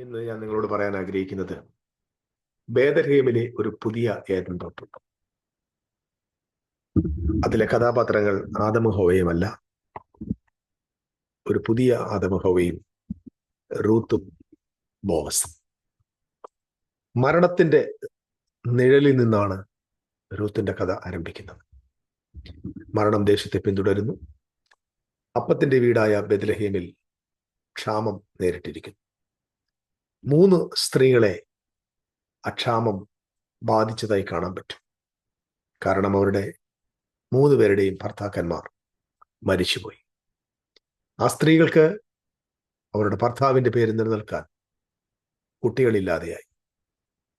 ഇന്ന് ഞാൻ നിങ്ങളോട് പറയാൻ ആഗ്രഹിക്കുന്നത്. ബേദഹേമിലെ ഒരു പുതിയ ഏതൻ തോട്ടുണ്ട് അതിലെ കഥാപാത്രങ്ങൾ ആദമഹോവയുമല്ല. ഒരു പുതിയ ആദമഹോവയും റൂത്തും ബോവസും മരണത്തിന്റെ നിഴലിൽ നിന്നാണ് റൂത്തിന്റെ കഥ ആരംഭിക്കുന്നത്. മരണം ദേശത്തെ പിന്തുടരുന്നു. അപ്പത്തിന്റെ വീടായ ബദലഹീമിൽ ക്ഷാമം നേരിട്ടിരിക്കുന്നു. മൂന്ന് സ്ത്രീകളെ അക്ഷാമം ബാധിച്ചതായി കാണാൻ പറ്റും. കാരണം അവരുടെ മൂന്ന് പേരുടെയും ഭർത്താക്കന്മാർ മരിച്ചുപോയി. ആ സ്ത്രീകൾക്ക് അവരുടെ ഭർത്താവിന്റെ പേര് നിലനിൽക്കാൻ കുട്ടികളില്ലാതെയായി.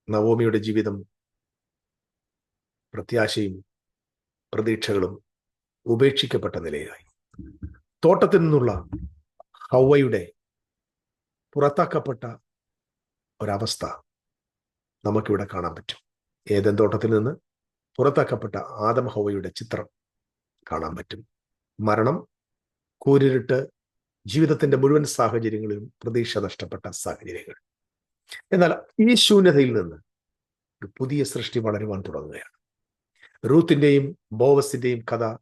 നവോമിയുടെ ജീവിതം പ്രത്യാശയും പ്രതീക്ഷകളും ഉപേക്ഷിക്കപ്പെട്ട നിലയിലായി. തോട്ടത്തിൽ നിന്നുള്ള ഹൗവയുടെ പുറത്താക്കപ്പെട്ട ഒരവസ്ഥ നമുക്കിവിടെ കാണാൻ പറ്റും. ഏതൻ തോട്ടത്തിൽ നിന്ന് പുറത്താക്കപ്പെട്ട ആദം ഹൗവയുടെ ചിത്രം കാണാൻ പറ്റും. മരണം കൂരിരുട്ട് ജീവിതത്തിന്റെ മുഴുവൻ സാഹചര്യങ്ങളിലും പ്രതീക്ഷ നഷ്ടപ്പെട്ട സാഹചര്യങ്ങൾ. എന്നാൽ ഈ ശൂന്യതയിൽ നിന്ന് ഒരു പുതിയ സൃഷ്ടി വളരുവാൻ തുടങ്ങുകയാണ്. റൂത്തിന്റെയും ബോവസിന്റെയും കഥ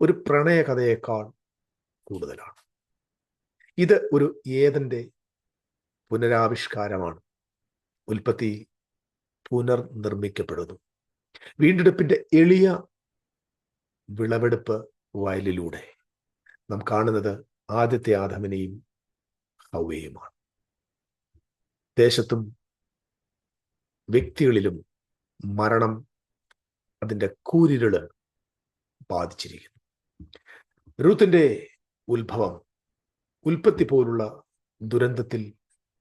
ഒരു പ്രണയ കഥയേക്കാൾ കൂടുതലാണ്. ഇത് ഒരു ഏതന്റെ പുനരാവിഷ്കാരമാണ്. ഉൽപ്പത്തി പുനർനിർമ്മിക്കപ്പെടുന്നു. വീണ്ടെടുപ്പിന്റെ എളിയ വിളവെടുപ്പ് വയലിലൂടെ നാം കാണുന്നത് ആദ്യത്തെ ആധമനെയും ഹൗവയുമാണ് ദേശത്തും വ്യക്തികളിലും മരണം അതിന്റെ കൂരിരുൾ ബാധിച്ചിരിക്കുന്നു. രൂത്തിന്റെ ഉത്ഭവം ഉൽപ്പത്തി പോലുള്ള ദുരന്തത്തിൽ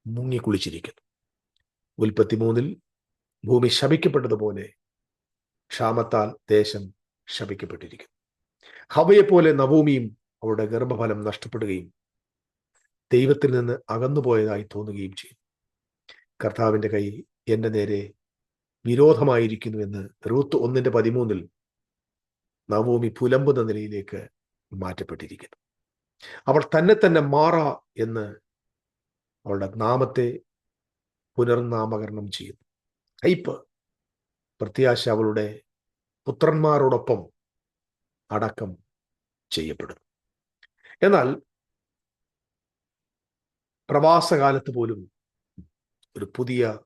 മുങ്ങിക്കുളിച്ചിരിക്കുന്നു. ഉൽപ്പത്തി മൂന്നിൽ ഭൂമി ശപിക്കപ്പെട്ടതുപോലെ ക്ഷാമത്താൽ ദേശം ശപിക്കപ്പെട്ടിരിക്കുന്നു. ഹവയെപ്പോലെ നവൂമിയും അവരുടെ ഗർഭഫലം നഷ്ടപ്പെടുകയും ദൈവത്തിൽ നിന്ന് അകന്നുപോയതായി തോന്നുകയും ചെയ്തു. കർത്താവിന്റെ കൈ എന്റെ നേരെ വിരോധമായിരിക്കുന്നു എന്ന് റൂത്ത് ഒന്നിന്റെ പതിമൂന്നിൽ നവോമി പുലമ്പുന്ന നിലയിലേക്ക് മാറ്റപ്പെട്ടിരിക്കുന്നു. അവൾ തന്നെ തന്നെ മാറ എന്ന് അവളുടെ നാമത്തെ പുനർനാമകരണം ചെയ്യുന്നു കയ്പ് പ്രത്യാശ അവളുടെ പുത്രന്മാരോടൊപ്പം അടക്കം ചെയ്യപ്പെടുന്നു. എന്നാൽ പ്രവാസകാലത്ത് പോലും ഒരു പുതിയ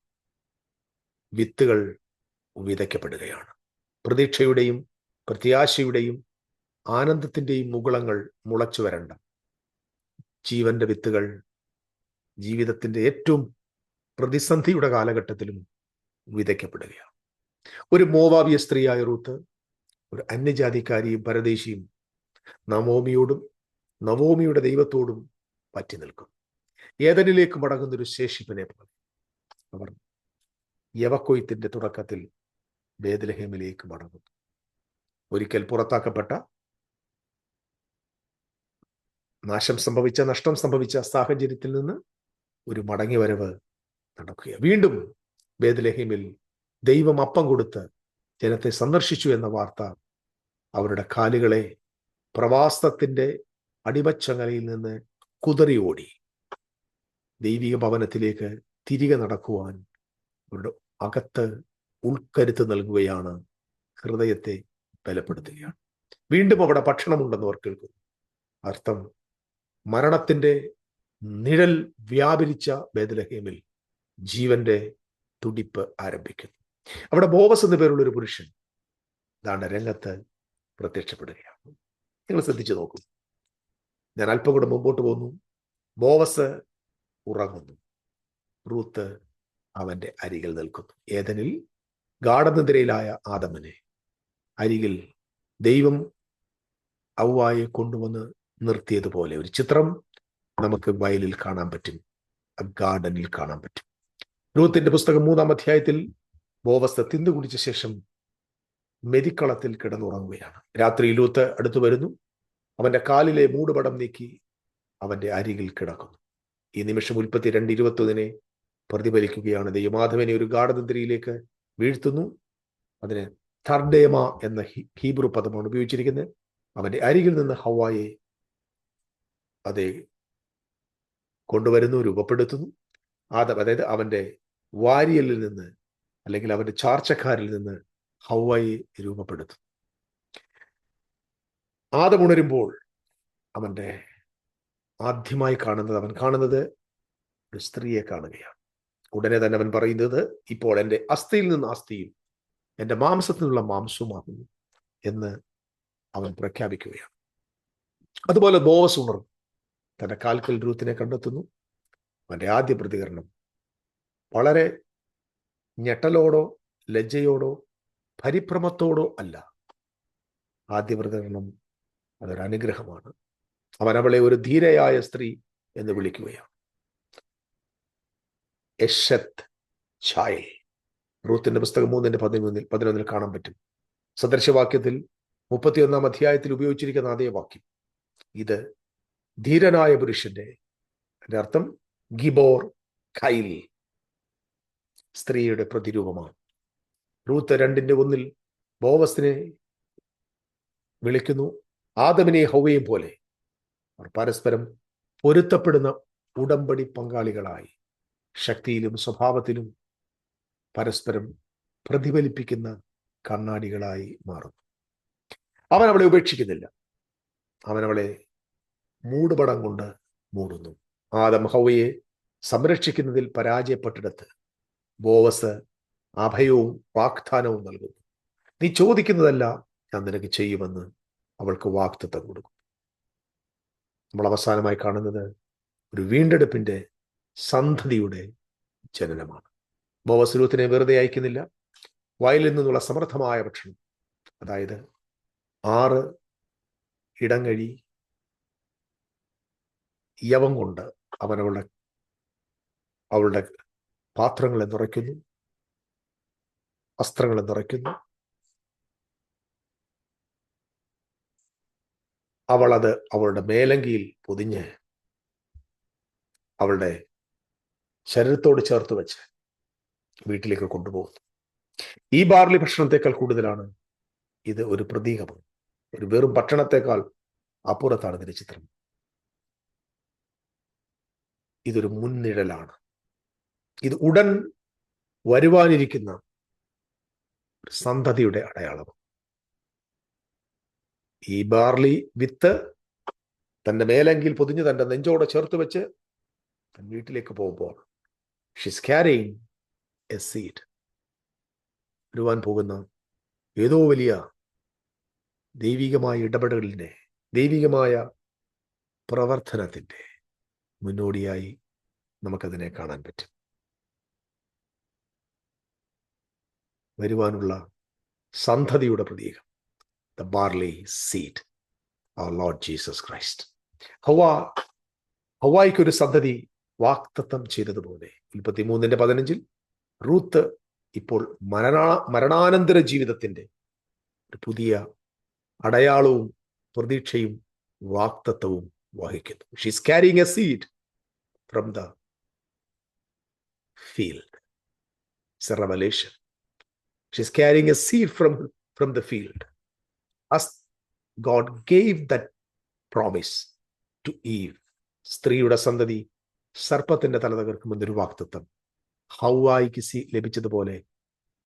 വിത്തുകൾ വിതയ്ക്കപ്പെടുകയാണ്. പ്രതീക്ഷയുടെയും പ്രത്യാശയുടെയും ആനന്ദത്തിന്റെയും മുകുളങ്ങൾ മുളച്ചു വരണ്ട ജീവന്റെ വിത്തുകൾ ജീവിതത്തിന്റെ ഏറ്റവും പ്രതിസന്ധിയുടെ കാലഘട്ടത്തിലും വിതയ്ക്കപ്പെടുകയാണ്. ഒരു മോവാവിയ സ്ത്രീയായ റൂത്ത് ഒരു അന്യജാതിക്കാരിയും പരദേശിയും നവോമിയോടും നവോമിയുടെ ദൈവത്തോടും പറ്റി നിൽക്കും. ഏതനിലേക്ക് മടങ്ങുന്ന ഒരു ശേഷിപ്പിനെ പോലെ അവർ യവക്കൊയ്ത്തിന്റെ തുടക്കത്തിൽ ബേദലഹേമിലേക്ക് മടങ്ങുന്നു. ഒരിക്കൽ പുറത്താക്കപ്പെട്ട നാശം സംഭവിച്ച നഷ്ടം സംഭവിച്ച സാഹചര്യത്തിൽ നിന്ന് ഒരു മടങ്ങി വരവ് നടക്കുക വീണ്ടും ബേദലഹിമിൽ ദൈവം അപ്പം കൊടുത്ത് ജനത്തെ സന്ദർശിച്ചു എന്ന വാർത്ത അവരുടെ കാലുകളെ പ്രവാസത്തിന്റെ അടിമച്ചങ്ങലയിൽ നിന്ന് കുതറി ഓടി. ദൈവിക ഭവനത്തിലേക്ക് തിരികെ നടക്കുവാൻ അവരുടെ അകത്ത് ഉൾക്കരുത്ത് നൽകുകയാണ് ഹൃദയത്തെ ബലപ്പെടുത്തുകയാണ്. വീണ്ടും അവിടെ ഭക്ഷണമുണ്ടെന്ന് അവർ കേൾക്കുന്നു. അർത്ഥം മരണത്തിന്റെ നിഴൽ വ്യാപരിച്ച ബേദലഹേമിൽ ജീവന്റെ തുടിപ്പ് ആരംഭിക്കുന്നു. അവിടെ ബോവസ് എന്ന പേരുള്ള ഒരു പുരുഷൻ ഇതാണ് രംഗത്ത് പ്രത്യക്ഷപ്പെടുകയാണ്. നിങ്ങൾ ശ്രദ്ധിച്ചു നോക്കും. ഞാൻ അല്പം കൂടെ മുമ്പോട്ട് പോന്നു. ബോവസ് ഉറങ്ങുന്നു. റൂത്ത് അവന്റെ അരികിൽ നിൽക്കുന്നു. ഏതനിൽ ഗാഠനിദ്രയിലായ ആദമനെ അരികിൽ ദൈവം ഔവായെ കൊണ്ടുവന്ന് നിർത്തിയതുപോലെ ഒരു ചിത്രം നമുക്ക് വയലിൽ കാണാൻ പറ്റും ഗാർഡനിൽ കാണാൻ പറ്റും. റൂത്തിന്റെ പുസ്തകം മൂന്നാം അധ്യായത്തിൽ ബോവസ്ത തിന്നു കുടിച്ച ശേഷം മെതിക്കളത്തിൽ കിടന്നുറങ്ങുകയാണ്. രാത്രി ലൂത്ത് അടുത്തു വരുന്നു. അവന്റെ കാലിലെ മൂടുപടം നീക്കി അവന്റെ അരികിൽ കിടക്കുന്നു. ഈ നിമിഷം ഉൽപ്പത്തി രണ്ട് ഇരുപത്തൊന്നിനെ പ്രതിഫലിക്കുകയാണ്. ദൈവമാധവനെ ഒരു ഗാഠനിദ്രയിലേക്ക് വീഴ്ത്തുന്നു. അതിന് തർഡേമ എന്ന ഹീബ്രു പദമാണ് ഉപയോഗിച്ചിരിക്കുന്നത്. അവന്റെ അരികിൽ നിന്ന് ഹവായെ അതെ കൊണ്ടുവരുന്നു രൂപപ്പെടുത്തുന്നു. ആദ അതായത് അവന്റെ വാരിയലിൽ നിന്ന് അല്ലെങ്കിൽ അവന്റെ ചാർച്ചക്കാരിൽ നിന്ന് ഹൗവായി രൂപപ്പെടുത്തും. ആദമുണരുമ്പോൾ അവന്റെ ആദ്യമായി കാണുന്നത് അവൻ കാണുന്നത് ഒരു സ്ത്രീയെ കാണുകയാണ്. ഉടനെ തന്നെ അവൻ പറയുന്നത് ഇപ്പോൾ എന്റെ അസ്ഥിയിൽ നിന്ന് അസ്ഥിയും എന്റെ മാംസത്തിൽ നിന്നുള്ള മാംസവുമാകുന്നു എന്ന് അവൻ പ്രഖ്യാപിക്കുകയാണ്. അതുപോലെ ബോവസ് ഉണർന്നു. തന്റെ കാൽക്കൽ രൂത്തിനെ കണ്ടെത്തുന്നു. അവന്റെ ആദ്യ പ്രതികരണം വളരെ ഞെട്ടലോടോ ലജ്ജയോടോ പരിഭ്രമത്തോടോ അല്ല. ആദ്യ പ്രതികരണം അതൊരു അനുഗ്രഹമാണ് അവൻ അവളെ ഒരു ധീരയായ സ്ത്രീ എന്ന് വിളിക്കുകയാണ്. എഷത്ത് ഛായൽ റൂത്തിന്റെ പുസ്തകം മൂന്നിന്റെ പതിമൂന്നിൽ പതിനൊന്നിൽ കാണാൻ പറ്റും. സദൃശവാക്യത്തിൽ മുപ്പത്തിയൊന്നാം അധ്യായത്തിൽ ഉപയോഗിച്ചിരിക്കുന്ന അതേ വാക്യം. ഇത് ധീരനായ പുരുഷന്റെ അതിന്റെ അർത്ഥം ഗിബോർ കൈൽ സ്ത്രീയുടെ പ്രതിരൂപമാണ്. റൂത്ത് രണ്ടിന്റെ ഒന്നിൽ ബോവസിനെ വിളിക്കുന്നു. ആദമിനെ ഹൗവയും പോലെ അവർ പരസ്പരം പൊരുത്തപ്പെടുന്ന ഉടമ്പടി പങ്കാളികളായി. ശക്തിയിലും സ്വഭാവത്തിലും പരസ്പരം പ്രതിഫലിപ്പിക്കുന്ന കണ്ണാടികളായി മാറുന്നു. അവൻ അവളെ ഉപേക്ഷിക്കുന്നില്ല. അവനവളെ മൂടുപടം കൊണ്ട് മൂടുന്നു. ആദം ഹൗവയെ സംരക്ഷിക്കുന്നതിൽ പരാജയപ്പെട്ടിടത്ത് ബോവസ് അഭയവും വാഗ്ദാനവും നൽകുന്നു. നീ ചോദിക്കുന്നതല്ല ഞാൻ നിനക്ക് ചെയ്യുമെന്ന് അവൾക്ക് വാക്തത്വം കൊടുക്കും. നമ്മൾ അവസാനമായി കാണുന്നത് ഒരു വീണ്ടെടുപ്പിന്റെ സന്ധതിയുടെ ജനനമാണ്. ബോവസ് രൂത്തിനെ വെറുതെ അയക്കുന്നില്ല. വയലിൽ നിന്നുള്ള സമർത്ഥമായ ഭക്ഷണം അതായത് ആറ് ഇടങ്ങഴി യവം കൊണ്ട് അവൻ അവളുടെ അവളുടെ പാത്രങ്ങളെ നിറയ്ക്കുന്നു. വസ്ത്രങ്ങളെ നിറയ്ക്കുന്നു. അവൾ അത് അവളുടെ മേലങ്കിയിൽ പൊതിഞ്ഞ് അവളുടെ ശരീരത്തോട് ചേർത്ത് വെച്ച് വീട്ടിലേക്ക് കൊണ്ടുപോകുന്നു. ഈ ബാർലി ഭക്ഷണത്തെക്കാൾ കൂടുതലാണ് ഇത് ഒരു പ്രതീകമാണ്. ഒരു വെറും ഭക്ഷണത്തെക്കാൾ അപ്പുറത്താണ് ഇതിന്റെ ചിത്രം ഇതൊരു മുൻനിഴലാണ്. ഇത് ഉടൻ വരുവാനിരിക്കുന്ന സന്തതിയുടെ അടയാളം. ഈ ബാർലി വിത്ത് തന്റെ മേലെങ്കിൽ പൊതിഞ്ഞ് തന്റെ നെഞ്ചോടെ ചേർത്ത് വെച്ച് വീട്ടിലേക്ക് പോകുമ്പോൾ ഷിസ് ക്യാരിങ് എ സീഡ് വരുവാൻ പോകുന്ന ഏതോ വലിയ ദൈവികമായ ഇടപെടലിന്റെ ദൈവികമായ പ്രവർത്തനത്തിന്റെ മുന്നോടിയായി നമുക്കതിനെ കാണാൻ പറ്റും. വരുവാനുള്ള സന്ധതിയുടെ പ്രതീകം. The barley seed our Lord Jesus Christ ഹവ ഹവായിക്കൊരു സന്ധതി വാക്തത്വം ചെയ്തതുപോലെ. മുപ്പത്തി മൂന്നിന്റെ പതിനഞ്ചിൽ റൂത്ത് ഇപ്പോൾ മരണാ മരണാനന്തര ജീവിതത്തിന്റെ ഒരു പുതിയ അടയാളവും പ്രതീക്ഷയും വാക്തത്വവും വഹിക്കുന്നു. She's carrying a seed from the field revelation she's carrying a seed from, from the field. As God gave that promise to Eve, സ്ത്രീയുടെ സന്തതി സർപ്പത്തിന്റെ തല തകർക്കുമെന്നൊരു വാക്തത്വം ഹൗവായിക്ക് സി ലഭിച്ചതുപോലെ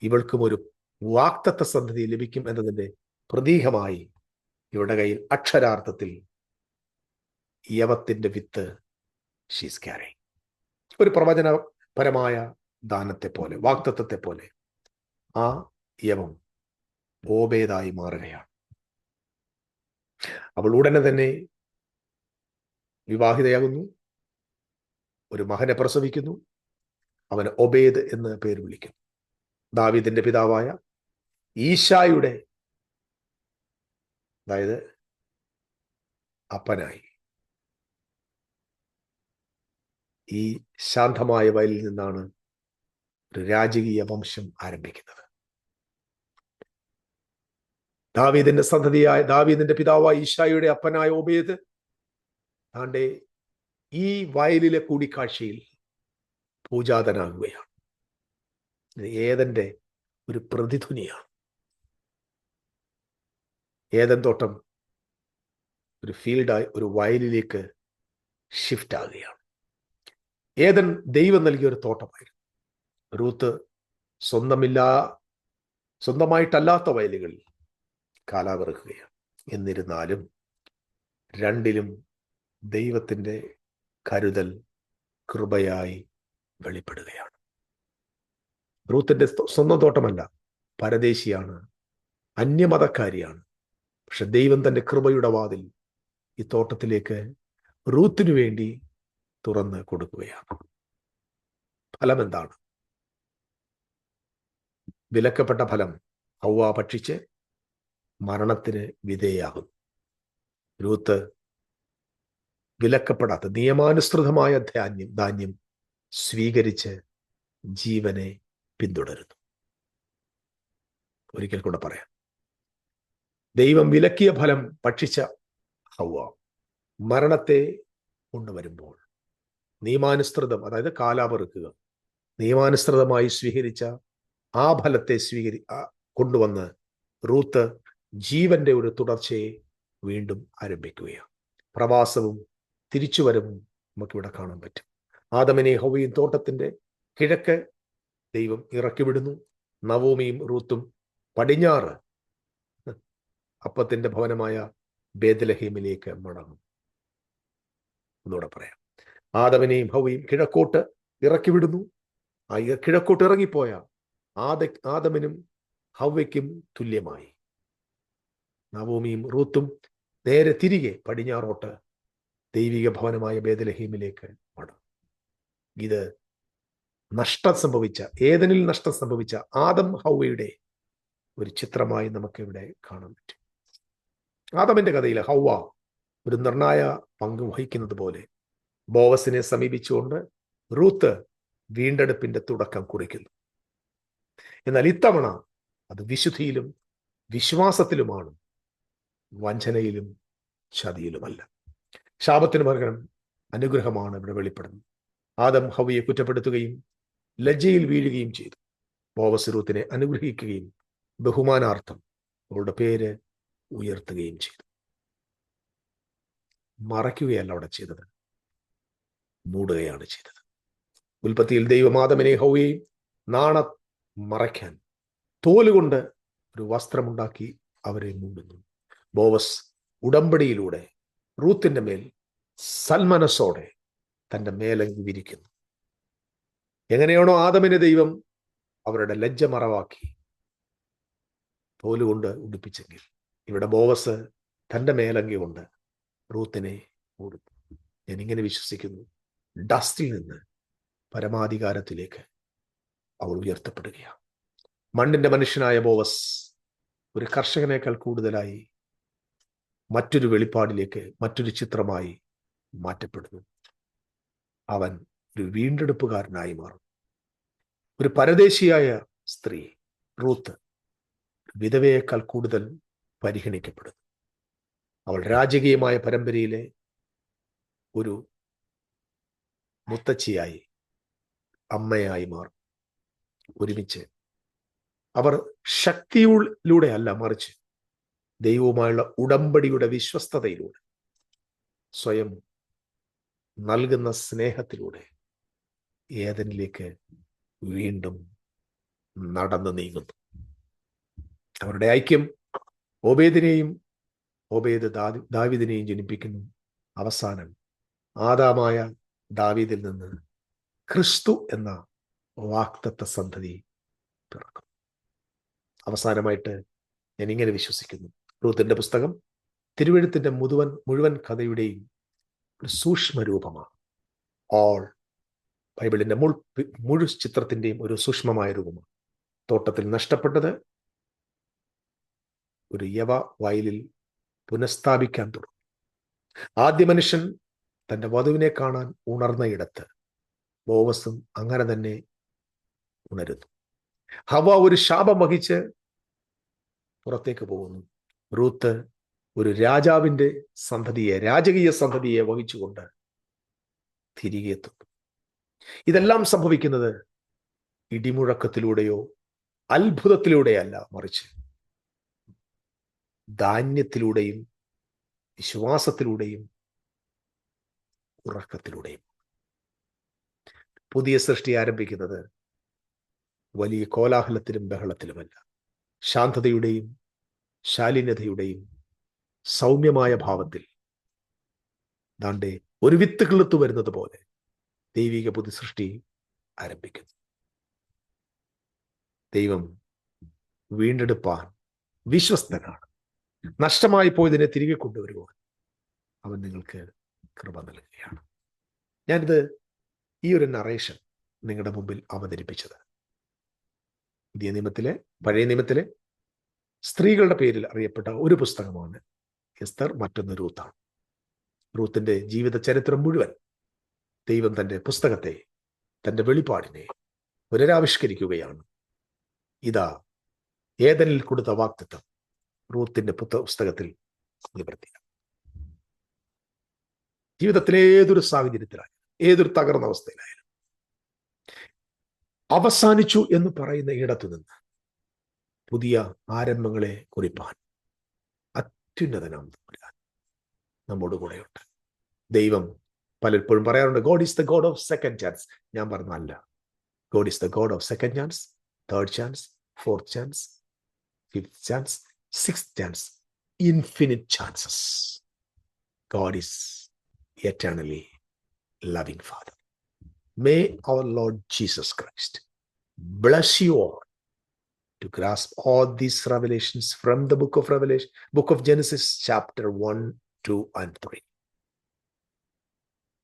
ഇവൾക്കും ഒരു വാക്തത്വ സന്തതി ലഭിക്കും എന്നതിന്റെ പ്രതീകമായി ഇവരുടെ കയ്യിൽ അക്ഷരാർത്ഥത്തിൽ യവത്തിന്റെ വിത്ത് ഷീസ് ക്യാരി ഒരു പ്രവചനപരമായ ദാനത്തെ പോലെ വാക്തത്വത്തെ പോലെ ആ യവം ഓബേദായി മാറുകയാണ്. അവൾ ഉടനെ തന്നെ വിവാഹിതയാകുന്നു. ഒരു മകനെ പ്രസവിക്കുന്നു. അവന് ഒബേദ് എന്ന് പേര് വിളിക്കുന്നു. ദാവീദിന്റെ പിതാവായ ഈശായുടെ അതായത് അപ്പനായി. ഈ ശാന്തമായ വയലിൽ നിന്നാണ് ഒരു രാജകീയ വംശം ആരംഭിക്കുന്നത്. ദാവീദിന്റെ സന്തതിയായ ദാവീദിന്റെ പിതാവായ ഈശായുടെ അപ്പനായ ഒബേദ് താണ്ടെ ഈ വയലിലെ കൂടിക്കാഴ്ചയിൽ പൂജാതനാകുകയാണ്. ഇത് ഏതന്റെ ഒരു പ്രതിധ്വനിയാണ്. ഏതൻ തോട്ടം ഒരു ഫീൽഡായി ഒരു വയലിലേക്ക് ഷിഫ്റ്റ് ആകുകയാണ്. ഏതൻ ദൈവം നൽകിയ ഒരു തോട്ടമായിരുന്നു. റൂത്ത് സ്വന്തമില്ലാ സ്വന്തമായിട്ടല്ലാത്ത വയലുകളിൽ കാലാവിറക്കുകയാണ്. എന്നിരുന്നാലും രണ്ടിലും ദൈവത്തിന്റെ കരുതൽ കൃപയായി വെളിപ്പെടുകയാണ്. റൂത്തിന്റെ സ്വന്തം തോട്ടമല്ല പരദേശിയാണ് അന്യമതക്കാരിയാണ്. പക്ഷെ ദൈവം തന്റെ കൃപയുടെ വാതിൽ ഈ തോട്ടത്തിലേക്ക് റൂത്തിനു വേണ്ടി തുറന്ന് കൊടുക്കുകയാണ്. ഫലം എന്താണ് വിലക്കപ്പെട്ട ഫലം ഹൗവ ഭക്ഷിച്ച് മരണത്തിന് വിധേയാകും രൂത്ത് വിലക്കപ്പെടാത്ത നിയമാനുസൃതമായ ധാന്യം ധാന്യം സ്വീകരിച്ച് ജീവനെ പിന്തുടരുന്നു. ഒരിക്കൽ കൂടെ പറയാം. ദൈവം വിലക്കിയ ഫലം ഭക്ഷിച്ച ഹൗവ മരണത്തെ കൊണ്ടുവരുമ്പോൾ നിയമാനുസൃതം അതായത് കാലാപെറുക്കുക നിയമാനുസൃതമായി സ്വീകരിച്ച ആ ഫലത്തെ സ്വീകരി കൊണ്ടുവന്ന് റൂത്ത് ജീവന്റെ ഒരു തുടർച്ചയെ വീണ്ടും ആരംഭിക്കുകയാണ്. പ്രവാസവും തിരിച്ചുവരവും നമുക്കിവിടെ കാണാൻ പറ്റും. ആദമനെ ഹൗവയും തോട്ടത്തിന്റെ കിഴക്ക് ദൈവം ഇറക്കിവിടുന്നു നവോമിയും റൂത്തും പടിഞ്ഞാറ് അപ്പത്തിന്റെ ഭവനമായ ബേദലഹീമിലേക്ക് മടങ്ങും. ഒന്നുകൂടെ പറയാം. ആദവനെയും ഹൗവയും കിഴക്കോട്ട് ഇറക്കിവിടുന്നു ആ കിഴക്കോട്ട് ഇറങ്ങിപ്പോയ ആദ ആദമനും ഹൗവയ്ക്കും തുല്യമായി. നവോമിയും റൂത്തും നേരെ തിരികെ പടിഞ്ഞാറോട്ട് ദൈവിക ഭവനമായ ബേദലഹീമിലേക്ക് മടങ്ങും. ഇത് നഷ്ടം സംഭവിച്ച ഏതനിൽ നഷ്ടം സംഭവിച്ച ആദം ഹൗവയുടെ ഒരു ചിത്രമായി നമുക്കിവിടെ കാണാൻ പറ്റും. ആദമിന്റെ കഥയിൽ ഹൗവ ഒരു നിർണായ പങ്ക് വഹിക്കുന്നത് പോലെ ബോവസിനെ സമീപിച്ചുകൊണ്ട് റൂത്ത് വീണ്ടെടുപ്പിന്റെ തുടക്കം കുറിക്കുന്നു. എന്നാൽ ഇത്തവണ അത് വിശുദ്ധിയിലും വിശ്വാസത്തിലുമാണ് വഞ്ചനയിലും ചതിയിലുമല്ല. ശാപത്തിന് പകരം അനുഗ്രഹമാണ് ഇവിടെ വെളിപ്പെടുന്നത്. ആദം ഹവയെ കുറ്റപ്പെടുത്തുകയും ലജ്ജയിൽ വീഴുകയും ചെയ്തു. ബോവസിറൂത്തിനെ അനുഗ്രഹിക്കുകയും ബഹുമാനാർത്ഥം അവളുടെ പേര് ഉയർത്തുകയും ചെയ്തു. മറയ്ക്കുകയല്ല അവിടെ ചെയ്തത്. മൂടുകയാണ് ചെയ്തത്. ഉൽപ്പത്തിയിൽ ദൈവമാതമനെ ഹൗയെയും നാണ മറയ്ക്കാൻ തോലുകൊണ്ട് ഒരു വസ്ത്രമുണ്ടാക്കി അവരെ മൂടുന്നു. ബോവസ് ഉടമ്പടിയിലൂടെ റൂത്തിന്റെ മേൽ സൽമനസ്സോടെ തന്റെ മേലങ്കി വിരിക്കുന്നു. എങ്ങനെയാണോ ആദമിന് ദൈവം അവരുടെ ലജ്ജ മറവാക്കി തോലുകൊണ്ട് ഉടുപ്പിച്ചെങ്കിൽ. ഇവിടെ ബോവസ് തന്റെ മേലങ്കി കൊണ്ട് റൂത്തിനെ മൂടുന്നു. ഞാൻ ഇങ്ങനെ വിശ്വസിക്കുന്നു. ഡസ്റ്റിൽ നിന്ന് പരമാധികാരത്തിലേക്ക് അവൾ ഉയർത്തപ്പെടുകയാണ്. മണ്ണിന്റെ മനുഷ്യനായ ബോവസ് ഒരു കർഷകനേക്കാൾ കൂടുതലായി മറ്റൊരു വെളിപ്പാടിലേക്ക് മറ്റൊരു ചിത്രമായി മാറ്റപ്പെടുന്നു. അവൻ ഒരു വീണ്ടെടുപ്പുകാരനായി മാറും ഒരു പരദേശിയായ സ്ത്രീ റൂത്ത് വിധവയേക്കാൾ കൂടുതൽ പരിഗണിക്കപ്പെടുന്നു. അവൾ രാജകീയമായ പരമ്പരയിലെ ഒരു മുത്തച്ഛിയായി അമ്മയായി മാറും. ഒരുമിച്ച് അവർ ശക്തിയിലൂടെ മറിച്ച് ദൈവവുമായുള്ള ഉടമ്പടിയുടെ വിശ്വസ്തതയിലൂടെ സ്വയം നൽകുന്ന സ്നേഹത്തിലൂടെ ഏതനിലേക്ക് വീണ്ടും നടന്നു നീങ്ങുന്നു. അവരുടെ ഐക്യം ഓബേദിനെയും ഓബേദ് ദാവിദിനെയും ജനിപ്പിക്കുന്നു. അവസാനം ആദാമായ ദാവീദിൽ നിന്ന് ക്രിസ്തു എന്ന വാക്തത്വ സന്ധതി പിറക്കും അവസാനമായിട്ട് ഞാൻ ഇങ്ങനെ വിശ്വസിക്കുന്നു. റൂത്തിന്റെ പുസ്തകം തിരുവഴുത്തിന്റെ മുഴുവൻ മുഴുവൻ കഥയുടെയും ഒരു സൂക്ഷ്മരൂപമാണ്. ഓൾ ബൈബിളിന്റെ മുൾ മുഴു ചിത്രത്തിന്റെയും ഒരു സൂക്ഷ്മമായ രൂപമാണ്. തോട്ടത്തിൽ നഷ്ടപ്പെട്ടത് ഒരു യവ വയലിൽ പുനഃസ്ഥാപിക്കാൻ തുടങ്ങും. ആദ്യ മനുഷ്യൻ തന്റെ വധുവിനെ കാണാൻ ഉണർന്നയിടത്ത് ബോവസും അങ്ങനെ തന്നെ ഉണരുന്നു. ഹവ ഒരു ശാപം വഹിച്ച് പുറത്തേക്ക് പോകുന്നു. റൂത്ത് ഒരു രാജാവിന്റെ സന്തതിയെ രാജകീയ സന്തതിയെ വഹിച്ചുകൊണ്ട് തിരികെ എത്തുന്നു ഇതെല്ലാം സംഭവിക്കുന്നത് ഇടിമുഴക്കത്തിലൂടെയോ അത്ഭുതത്തിലൂടെയല്ല മറിച്ച് ധാന്യത്തിലൂടെയും വിശ്വാസത്തിലൂടെയും ഉറക്കത്തിലൂടെയും. പുതിയ സൃഷ്ടി ആരംഭിക്കുന്നത് വലിയ കോലാഹലത്തിലും ബഹളത്തിലുമല്ല. ശാന്തതയുടെയും ശാലീനതയുടെയും സൗമ്യമായ ഭാവത്തിൽ ദാണ്ടെ ഒരു വിത്ത് കിളുത്തു വരുന്നത് പോലെ ദൈവിക പുതി സൃഷ്ടി ആരംഭിക്കുന്നു. ദൈവം വീണ്ടെടുപ്പാൻ വിശ്വസ്തനാണ്. നഷ്ടമായി പോയതിനെ തിരികെ കൊണ്ടുവരുവാൻ അവൻ നിങ്ങൾക്ക് കൃപ നൽകുകയാണ്. ഞാനിത് ഈ ഒരു നറേഷൻ നിങ്ങളുടെ മുമ്പിൽ അവതരിപ്പിച്ചത് പുതിയ നിയമത്തിലെ പഴയ നിയമത്തിലെ സ്ത്രീകളുടെ പേരിൽ അറിയപ്പെട്ട ഒരു പുസ്തകമാണ് എസ്തർ മറ്റൊന്ന് റൂത്താണ് റൂത്തിന്റെ ജീവിത ചരിത്രം മുഴുവൻ ദൈവം തന്റെ പുസ്തകത്തെ തന്റെ വെളിപ്പാടിനെ പുനരാവിഷ്കരിക്കുകയാണ്. ഇതാ ഏതനിൽ കൊടുത്ത വാക്തത്വം റൂത്തിന്റെ പുത്ത പുസ്തകത്തിൽ നിവർത്തിയാണ് ജീവിതത്തിലെ ഏതൊരു സാഹചര്യത്തിലായാലും ഏതൊരു തകർന്ന അവസ്ഥയിലായാലും അവസാനിച്ചു എന്ന് പറയുന്ന ഇടത്തു നിന്ന് പുതിയ ആരംഭങ്ങളെ കുറിപ്പാൻ അത്യുന്നതനാം തമ്പുരാൻ നമ്മോട് കൂടെയുണ്ട്. ദൈവം പലപ്പോഴും പറയാറുണ്ട് God is the God of second chance ഞാൻ പറഞ്ഞല്ല God is the God of second chance third chance fourth chance fifth chance six chance infinite chances God is eternally loving father may our Lord Jesus Christ bless you all. To grasp all these revelations from the book of Revelation, book of Genesis, chapter 1, 2, and 3.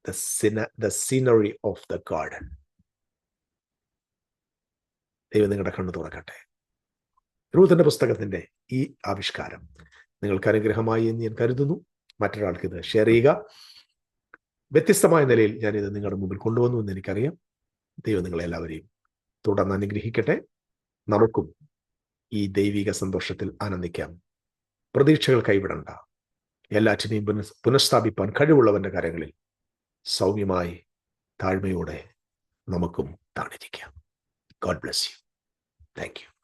The, scena- the scenery of the garden. ദൈവം നിങ്ങളുടെ കണ്ണു തുറക്കട്ടെ. റൂത്തിന്റെ പുസ്തകത്തിന്റെ ഈ ആവിഷ്കാരം നിങ്ങൾക്ക് അനുഗ്രഹമായി എന്ന് ഞാൻ കരുതുന്നു. മറ്റൊരാൾക്ക് ഇത് ഷെയർ ചെയ്യുക. വ്യത്യസ്തമായ നിലയിൽ ഞാൻ ഇത് നിങ്ങളുടെ മുമ്പിൽ കൊണ്ടുവന്നു എന്ന് എനിക്കറിയാം. ദൈവം നിങ്ങളെല്ലാവരെയും തുടർന്ന് അനുഗ്രഹിക്കട്ടെ. നമുക്കും ഈ ദൈവിക സന്തോഷത്തിൽ ആനന്ദിക്കാം. പ്രതീക്ഷകൾ കൈവിടണ്ട. എല്ലാറ്റിനെയും പുന പുനഃസ്ഥാപിപ്പാൻ കഴിവുള്ളവന്റെ കരങ്ങളിൽ സൗമ്യമായി താഴ്മയോടെ നമുക്കും താണിരിക്കാം. God bless you thank you